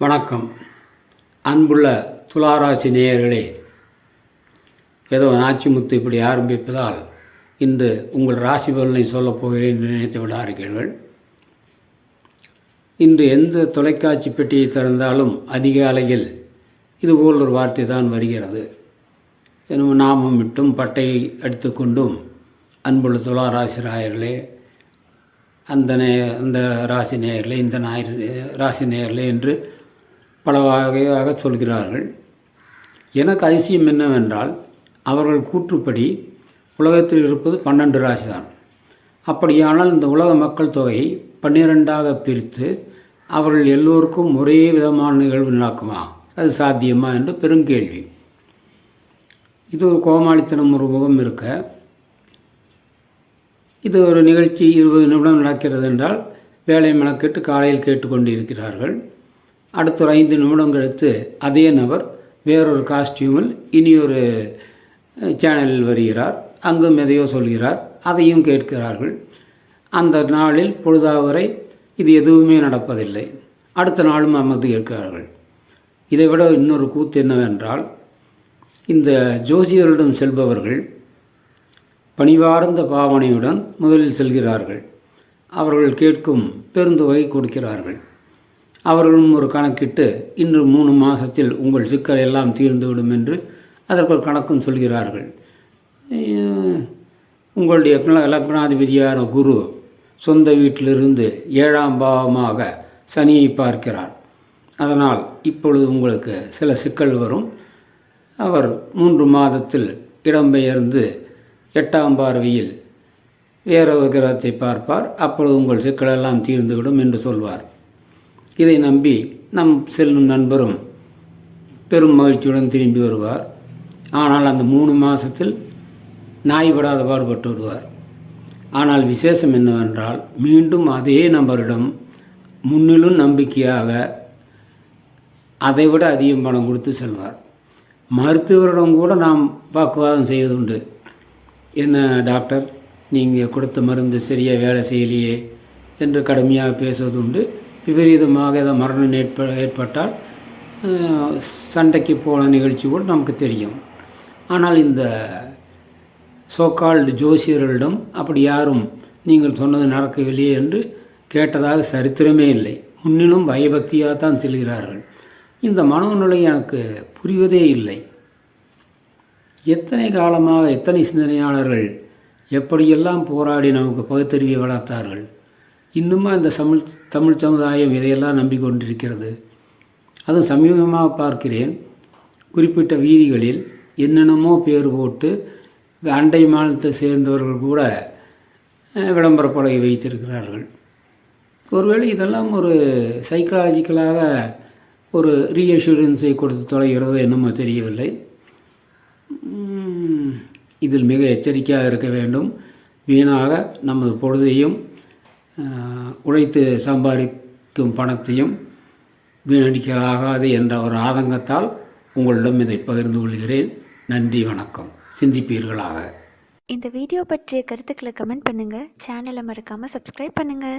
வணக்கம். அன்புள்ள துளாராசி நேயர்களே ஏதோ நாச்சிமுத்து இப்படி ஆரம்பிப்பதால் இன்று உங்கள் ராசி பலனை சொல்லப் போகிறேன் நினைத்து விடாதீர்கள். இன்று எந்த தொலைக்காட்சி பெட்டியை திறந்தாலும் அதிகாலையில் இதுபோல் ஒரு வார்த்தை தான் வருகிறது. எனும் நாமம் விட்டும் பட்டையை அடித்துக்கொண்டும் அன்புள்ள துளாராசி ராயர்களே அந்த நே அந்த ராசி நேயர்களே இந்த ஞாயிறு ராசி நேயர்களே என்று பல வகையாக சொல்கிறார்கள். எனக்கு அதிசயம் என்னவென்றால் அவர்கள் கூற்றுப்படி உலகத்தில் இருப்பது பன்னெண்டு ராசி தான் அப்படியானால் இந்த உலக மக்கள் தொகையை பன்னிரெண்டாக பிரித்து அவர்கள் எல்லோருக்கும் ஒரே விதமான நிகழ்வு நடக்குமா? அது சாத்தியமா என்று பெருங்கேள்வி இது ஒரு கோமாளித்தனம் ஒரு முகம் இருக்க இது ஒரு நிகழ்ச்சி இருபது நிமிடம் நடக்கிறது என்றால் வேலை மெனக்கெட்டு காலையில் கேட்டுக்கொண்டு இருக்கிறார்கள் அடுத்த ஒரு ஐந்து நிமிடம் கழித்து அதே நபர் வேறொரு காஸ்டியூமில் இனி ஒரு சேனலில் வருகிறார். அங்கும் எதையோ சொல்கிறார். அதையும் கேட்கிறார்கள். அந்த நாளில் பொழுதாவரை இது எதுவுமே நடப்பதில்லை. அடுத்த நாளும் அமர்ந்து கேட்கிறார்கள். இதை விட இன்னொரு கூத்து என்னவென்றால் இந்த ஜோசியரிடம் செல்பவர்கள் பணிவார்ந்த பாவனையுடன் முதலில் செல்கிறார்கள். அவர்கள் கேட்கும் பெருந்தொகை கொடுக்கிறார்கள். அவர்களும் ஒரு கணக்கிட்டு இன்று மூணு மாதத்தில் உங்கள் சிக்கல் எல்லாம் தீர்ந்துவிடும் என்று அதற்கு ஒரு கணக்கும் சொல்கிறார்கள். உங்களுடைய லக்னாதிபதியான குரு சொந்த வீட்டிலிருந்து ஏழாம் பாவமாக சனியை பார்க்கிறார். அதனால் இப்பொழுது உங்களுக்கு சில சிக்கல் வரும். அவர் மூன்று மாதத்தில் இடம்பெயர்ந்து எட்டாம் பார்வையில் வேறொரு கிரகத்தை பார்ப்பார். அப்பொழுது உங்கள் சிக்கலெல்லாம் தீர்ந்துவிடும் என்று சொல்வார். இதை நம்பி நம் செல்லும் நண்பரும் பெரும் மகிழ்ச்சியுடன் திரும்பி வருவார். ஆனால் அந்த மூணு மாதத்தில் நாய் படாத பாடுபட்டு விடுவார் ஆனால் விசேஷம் என்னவென்றால் மீண்டும் அதே நபரிடம் முன்னிலும் நம்பிக்கையாக அதைவிட அதிகம் பணம் கொடுத்து செல்வார். மருத்துவரிடம் கூட நாம் வாக்குவாதம் செய்வதுண்டு. என்ன டாக்டர்? நீங்கள் கொடுத்த மருந்து சரியாக வேலை செய்யலையே என்று கடுமையாக பேசுவதுண்டு. விபரீதமாக ஏதோ மரணம் ஏற்ப ஏற்பட்டால் சண்டைக்கு போன நிகழ்ச்சி கூட நமக்கு தெரியும். ஆனால் இந்த சோக்கால்டு ஜோசியர்களிடம் அப்படி யாரும் நீங்கள் சொன்னது நடக்கவில்லையே என்று கேட்டதாக சரித்திரமே இல்லை. முன்னிலும் பயபக்தியாக தான் செல்கிறார்கள். இந்த மனோநிலை எனக்கு புரிவதே இல்லை. எத்தனை காலமாக எத்தனை சிந்தனையாளர்கள் எப்படியெல்லாம் போராடி நமக்கு பகுத்தறிவை வளர்த்தார்கள்? இன்னுமா இந்த தமிழ் தமிழ் சமுதாயம் இதையெல்லாம் நம்பிக்கொண்டிருக்கிறது. அதுவும் சமீபமாக பார்க்கிறேன். குறிப்பிட்ட வீதிகளில் என்னென்னமோ பேர் போட்டு அண்டை மாநிலத்தை சேர்ந்தவர்கள் கூட அஹ், விளம்பரப் வைத்திருக்கிறார்கள். ஒருவேளை இதெல்லாம் ஒரு சைக்கலாஜிக்கலாக ஒரு ரீஎஷூரன்ஸை கொடுத்து தொலைகிறதோ என்னமோ தெரியவில்லை. இதில் மிக எச்சரிக்கையாக இருக்க வேண்டும். வீணாக நமது பொழுதையும் உழைத்து சம்பாதிக்கும் பணத்தையும் வீணடிக்கலாகாது என்ற ஒரு ஆதங்கத்தால் உங்களிடம் இதை பகிர்ந்து கொள்கிறேன். நன்றி வணக்கம். சிந்திப்பீர்களாக. இந்த வீடியோ பற்றிய கருத்துக்களை கமெண்ட் பண்ணுங்கள் சேனலை மறக்காமல் சப்ஸ்கிரைப் பண்ணுங்கள்